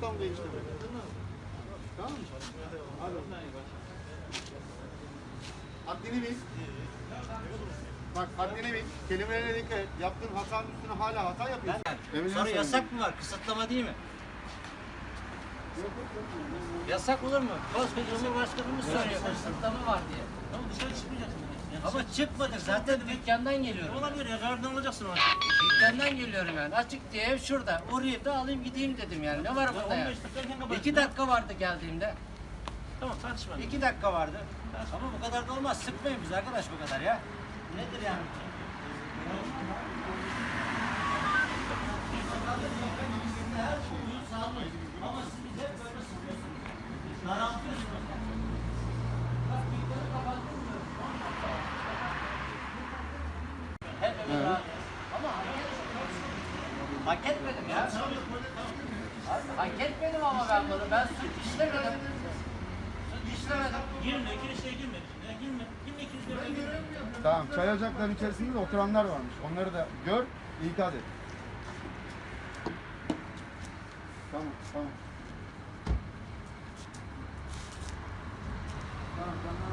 İstanbul değiştirme. Tamam mı? Hadi. Haddini bil. Bak haddini bil. Kelimelerine dikkat et. Yaptığın hatanın üstüne hala hata yapıyorsun. Emin Sonra misin? yasak mı var? Kısıtlama değil mi? Yasak olur mu? Koskoca Cumhurbaşkanımız söylüyor kısıtlama var diye. Ama dışarı çıkmayacaksın. Ama çıkmadık zaten dükkandan geliyorum. Olabilir ya, kardan alacaksın onu. Dükkandan geliyorum yani. Açık diye ev şurada. Uğrayıp da alayım gideyim dedim yani. Ne var bunda ya? 15 dakika erken kapat. İki dakika vardı geldiğimde. Tamam tartışma. İki dakika vardı. Ama bu kadar da olmaz. Sıkmayın biz arkadaş bu kadar ya. Nedir yani? Ama siz bize böyle sıkıyorsunuz. Daraltıyorsunuz. Bak dükkanı kapattın mı? Hep öyle rahat. Ama hak etmedim ya. Hak etmedim ama ben bunu. Ben suç işlemedim. Suç işlemedim. Girme, kiliseye girme. Ya girme, girme kiliseye girme. Tamam. Çay ocaklarının içerisinde de oturanlar varmış. Onları da gör, ikaz et. Tamam, tamam. Tamam, tamam.